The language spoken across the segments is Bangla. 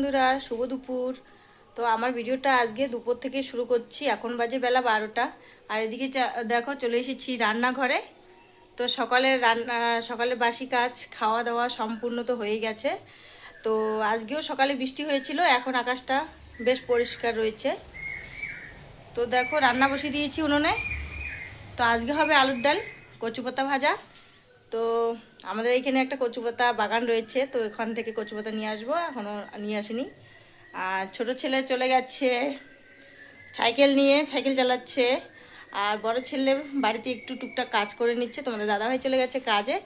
বন্ধুরা, শুভ দুপুর। তো আমার ভিডিওটা আজকে দুপুর থেকে শুরু করছি। এখন বাজে বেলা বারোটা। আর এদিকে দেখো চলে এসেছি রান্নাঘরে। তো সকালে রান্না সকালে বাসি কাজ খাওয়া দাওয়া সম্পূর্ণ তো হয়ে গেছে। তো আজকেও সকালে বৃষ্টি হয়েছিল, এখন আকাশটা বেশ পরিষ্কার রয়েছে। তো দেখো, রান্না বসিয়ে দিয়েছি উনুনে। তো আজকে হবে আলুর ডাল, কচুপাতা ভাজা। তো আমাদের এইখানে একটা কচুপাতা বাগান রয়েছে, তো এখান থেকে কচুপাতা নিয়ে আসব এখনও নিয়ে আসিনি। আর ছোট ছেলে চলে গেছে, সাইকেল নিয়ে, সাইকেল চালাচ্ছে। আর বড় ছেলে বাড়িতে একটু টুকটাক কাজ করে নিচ্ছে, তোমাদের দাদাভাই চলে গেছে কাজে।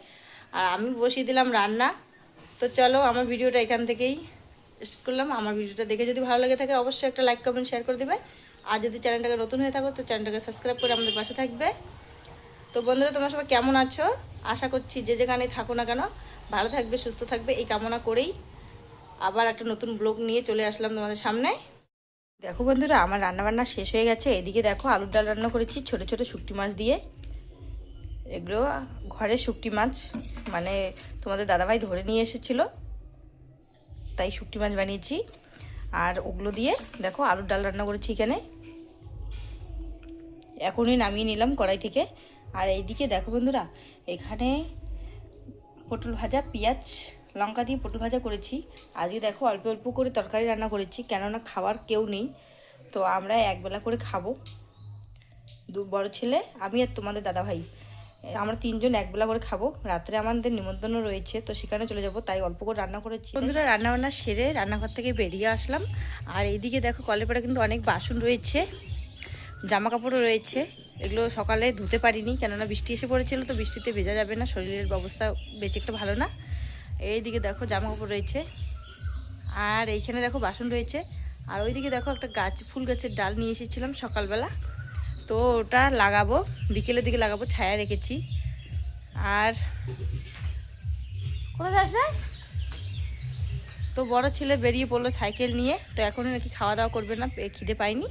আর আমি বসিয়ে দিলাম রান্না। তো চলো, আমার ভিডিওটা এখান থেকেই স্টার্ট করলাম। আমার ভিডিওটা দেখে যদি ভালো লাগে থাকে, অবশ্যই একটা লাইক, কমেন্ট, শেয়ার করে দেবে। আর যদি চ্যানেলটাকে নতুন হয়ে থাকো, তো চ্যানেলটাকে সাবস্ক্রাইব করে আমাদের পাশে থাকবে। তো বন্ধুরা, তোমরা সবাই কেমন আছো? আশা করছি যে যেখানে থাকো না কেন, ভালো থাকবে, সুস্থ থাকবে, এই কামনা করেই আবার একটা নতুন ব্লগ নিয়ে চলে আসলাম তোমাদের সামনে। দেখো বন্ধুরা, আমার রান্নাবান্না শেষ হয়ে গেছে। এদিকে দেখো আলুর ডাল রান্না করেছি, ছোট ছোট শুকটি মাছ দিয়ে। এগুলো ঘরে শুকটি মাছ মানে তোমাদের দাদাভাই ধরে নিয়ে এসেছিল, তাই শুকটি মাছ বানিয়েছি। আর ওগুলো দিয়ে দেখো আলুর ডাল রান্না করেছি এখানে। এখনই নামিয়ে নিলাম কড়াই থেকে। আর এইদিকে দেখো বন্ধুরা এখানে পটল ভাজা, পেঁয়াজ, লঙ্কা দিয়ে পটল ভাজা করেছি। আজকে দেখো অল্প অল্প করে তরকারি রান্না করেছি, কেননা খাওয়ার কেউ নেই। তো আমরা একবেলা করে খাব। দু বড় ছেলে, আমি আর তোমাদের দাদা ভাই আমরা তিনজন একবেলা করে খাব। রাত্রে আমাদের নিমন্ত্রণ রয়েছে, তো সেখানে চলে যাব, তাই অল্প করে রান্না করেছি। বন্ধুরা রান্না বান্না সেরে রান্নাঘর থেকে বেরিয়ে আসলাম। আর এইদিকে দেখো কলের পাড়ে কিন্তু অনেক বাসন রয়েছে জামা কাপড়ও রয়েছে। এগুলো সকালে ধুতে পারিনি, কেননা বৃষ্টি এসে পড়েছিল তো বৃষ্টিতে ভেজা যাবে না, শরীরের অবস্থা বেশি একটা ভালো না। এইদিকে দেখো জামা কাপড় রয়েছে, আর এইখানে দেখো বাসন রয়েছে, আর ওইদিকে দেখো একটা গাছ, ফুল গাছের ডাল নিয়ে এসেছিলাম সকালবেলা। তো ওটা লাগাবো, বিকেলের দিকে লাগাবো, ছায়া রেখেছি। আর? তো বড় ছেলে বেরিয়ে পড়ল সাইকেল নিয়ে, তো এখনই নাকি খাওয়া দাওয়া করবে না খিদে পাইনি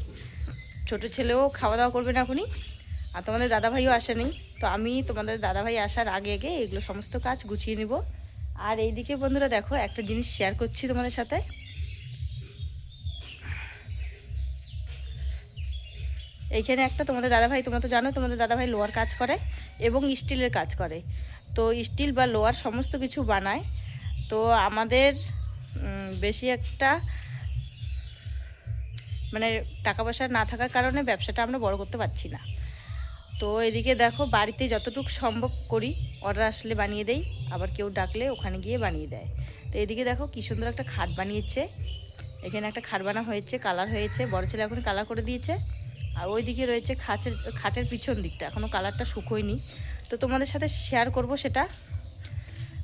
ছোট ছেলেও খাওয়া দাওয়া করবে না এখনই। আর তোমাদের দাদাভাইও আসেনি, তো আমি তোমাদের দাদাভাই আসার আগে আগে এগুলো সমস্ত কাজ গুছিয়ে নিব। আর এইদিকে বন্ধুরা দেখো, একটা জিনিস শেয়ার করছি তোমাদের সাথে। এইখানে একটা তোমাদের দাদাভাই, তোমরা তো জানো, তোমাদের দাদাভাই লোয়ার কাজ করে এবং স্টিলের কাজ করে। তো স্টিল বা লোয়ার সমস্ত কিছু বানায়। তো আমাদের বেশি একটা মানে টাকা পয়সা না থাকার কারণে ব্যবসাটা আমরা বড় করতে পারছি না। তো এদিকে দেখো বাড়িতে যতটুকু সম্ভব করি। অর্ডার আসলে বানিয়ে দেই, আবার কেউ ডাকলে ওখানে গিয়ে বানিয়ে দেয়। তো এদিকে দেখো কি সুন্দর একটা খাট বানিয়েছে। এখানে একটা খাট বানা হয়েছে, কালার হয়েছে, বড় ছেলে এখন কালার করে দিয়েছে। আর ওইদিকে রয়েছে খাটের খাটের পিছন দিকটা এখনও কালারটা শুকোয়নি। তো তোমাদের সাথে শেয়ার করব সেটা।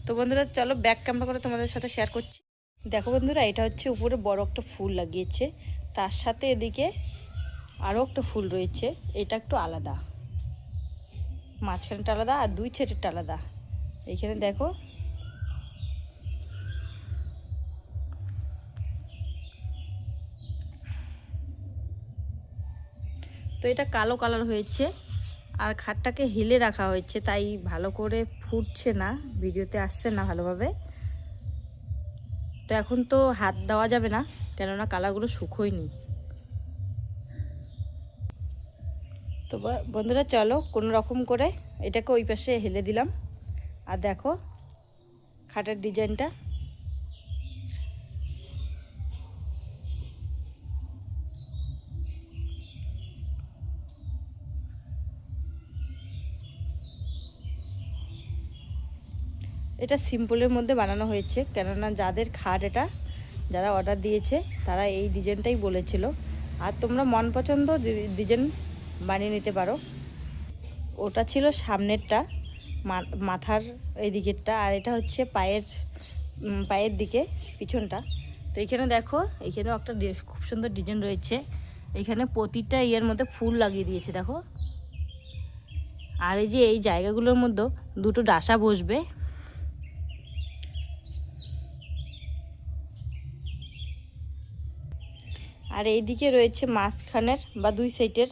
তো বন্ধুরা, চলো ব্যাক ক্যামেরা করে তোমাদের সাথে শেয়ার করছি। দেখো বন্ধুরা, এটা হচ্ছে উপরে বড় একটা ফুল লাগিয়েছে। তার সাথে এদিকে আরও একটা ফুল রয়েছে, এটা একটু আলাদা। মাঝখানটা আলাদা আর দুই ছেটেরটা আলাদা। এইখানে দেখো। তো এটা কালো কালার হয়েছে আর খাটটাকে হিলে রাখা হয়েছে, তাই ভালো করে ফুটছে না, ভিডিওতে আসছে না ভালোভাবে। তো এখন তো হাত দেওয়া যাবে না, কেননা কালারগুলো শুকোয়নি। তো বন্ধুরা চলো কোনো রকম করে এটাকে ওই পাশে হেলে দিলাম। আর দেখো, খাটের ডিজাইনটা। এটা সিম্পলের মধ্যে বানানো হয়েছে, কেননা যাদের খাট এটা, যারা অর্ডার দিয়েছে, তারা এই ডিজাইনটাই বলেছিল। আর তোমরা মন পছন্দ ডিজাইন বানিয়ে নিতে পারো। ওটা ছিল সামনেরটা মাথার এই দিকেরটা, আর এটা হচ্ছে পায়ের পায়ের দিকে পিছনটা। তো এইখানে দেখো এইখানেও একটা খুব সুন্দর ডিজাইন রয়েছে। এখানে প্রতিটা ইয়ের মধ্যে ফুল লাগিয়ে দিয়েছে, দেখো। আর এই যে এই জায়গাগুলোর মধ্যে দুটো ডাসা বসবে। আর এইদিকে রয়েছে মাঝখানের বা দুই সাইডের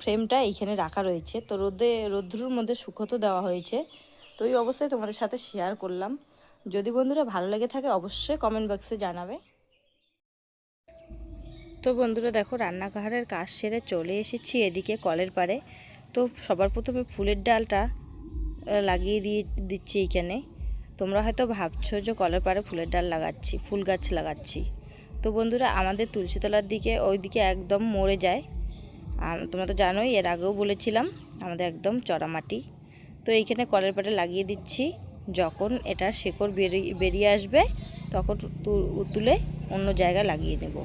ফ্রেমটা এইখানে রাখা রয়েছে। তো রোদে, রোদ্রুর মধ্যে শুকোতে দেওয়া হয়েছে। তো এই অবস্থায় তোমাদের সাথে শেয়ার করলাম। যদি বন্ধুরা ভালো লেগে থাকে, অবশ্যই কমেন্ট বক্সে জানাবে। তো বন্ধুরা দেখো, রান্নাঘরের কাজ সেরে চলে এসেছি এদিকে কলের পাড়ে। তো সবার প্রথমে ফুলের ডালটা লাগিয়ে দিয়ে দিচ্ছি এইখানে তোমরা হয়তো ভাবছ যে কলের পাড়ে ফুলের ডাল লাগাচ্ছি, ফুল গাছ লাগাচ্ছি। তো বন্ধুরা, আমাদের তুলসীতলার দিকে ওই দিকে একদম মরে যায়। তোমরা তো জানোই, এর আগেও বলেছিলাম, আমাদের একদম চড়া মাটি তো এইখানে কলের পাটা লাগিয়ে দিচ্ছি। যখন এটার শেকড় বেরিয়ে বেরিয়ে আসবে, তখন তুলে অন্য জায়গায় লাগিয়ে নেব।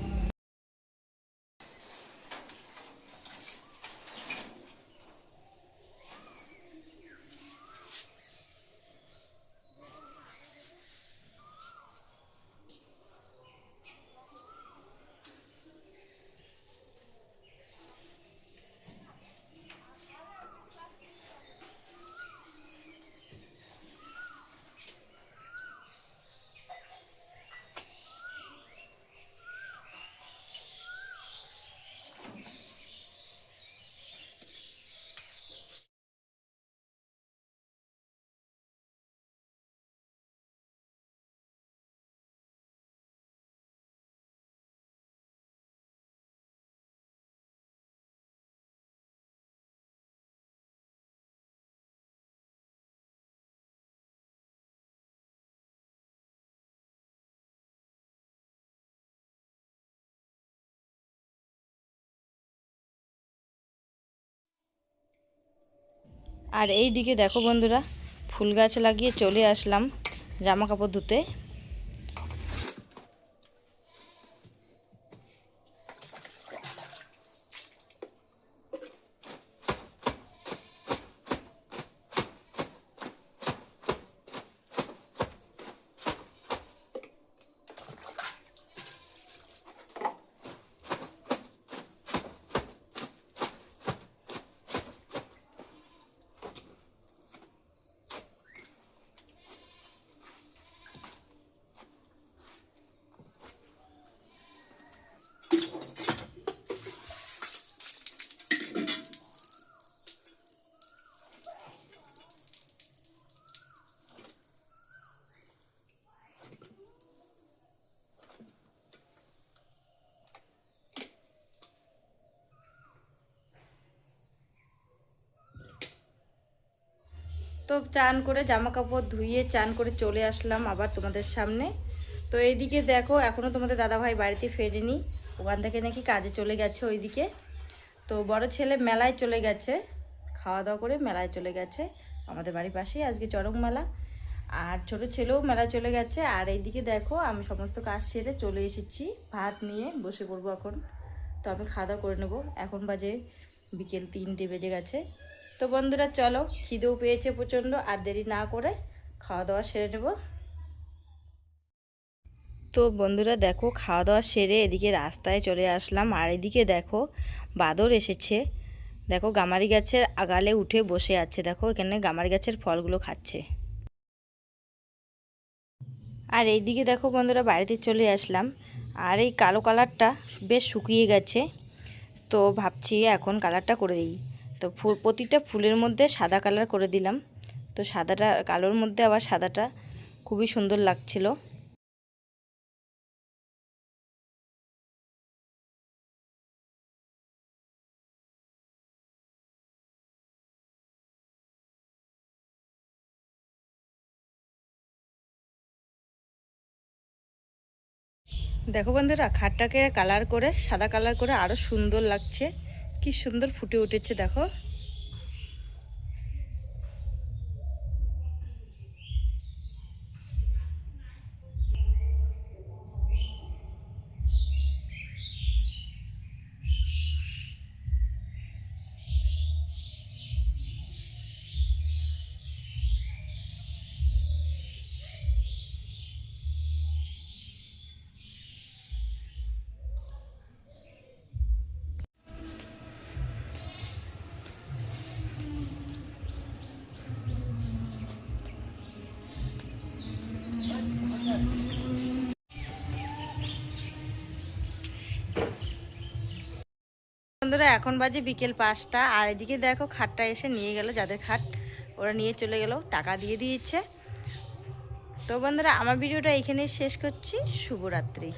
আর এই দিকে দেখো বন্ধুরা ফুল গাছ লাগিয়ে চলে আসলাম জামা কাপড় ধুতে। চান করে জামা কাপড় ধুইয়ে চান করে চলে আসলাম আবার তোমাদের সামনে। তো এইদিকে দেখো এখনও তোমাদের দাদাভাই বাড়িতে ফেরেনি। ওখান থেকে নাকি কাজে চলে গেছে ওইদিকে। তো বড় ছেলে মেলায় চলে গেছে। খাওয়া দাওয়া করে মেলায় চলে গেছে। আমাদের বাড়ির পাশেই আজকে চড়ক মেলা। আর ছোট ছেলেও মেলায় চলে গেছে। আর এইদিকে দেখো, আমি সমস্ত কাজ সেরে চলে এসেছি। ভাত নিয়ে বসে পড়ব এখন। তো আমি খাওয়া দাওয়া করে নেব। এখন বাজে বিকেল তিনটে বেজে গেছে। তো বন্ধুরা, চলো খিদেও পেয়েছে প্রচণ্ড, আর দেরি না করে খাওয়া দাওয়া সেরে নেব। তো বন্ধুরা, দেখো খাওয়া দাওয়া সেরে এদিকে রাস্তায় চলে আসলাম, আর এদিকে দেখো বাদর এসেছে। দেখো গামারি গাছের আগালে উঠে বসে আছে, দেখো এখানে গামারি গাছের ফলগুলো খাচ্ছে। আর এইদিকে দেখো বন্ধুরা, বাড়িতে চলে আসলাম, আর এই কালো কালারটা বেশ শুকিয়ে গেছে। তো ভাবছি এখন কালারটা করে দিই। তো ফুল, প্রতিটা ফুলের মধ্যে সাদা কালার করে দিলাম। তো সাদাটা, কালোর মধ্যে আবার সাদাটা খুবই সুন্দর লাগছিল। দেখো বন্ধুরা, খাটটাকে কালার করে, সাদা কালার করে আরও সুন্দর লাগছে। কি সুন্দর ফুটে উঠেছে দেখো। বন্ধুরা, এখন বাজে বিকেল পাঁচটা। আর এদিকে দেখো, খাটটা এসে নিয়ে গেল যাদের খাট। ওরা নিয়ে চলে গেল, টাকা দিয়ে দিয়েছে। তো বন্ধুরা, আমার ভিডিওটা এখানেই শেষ করছি। শুভরাত্রি।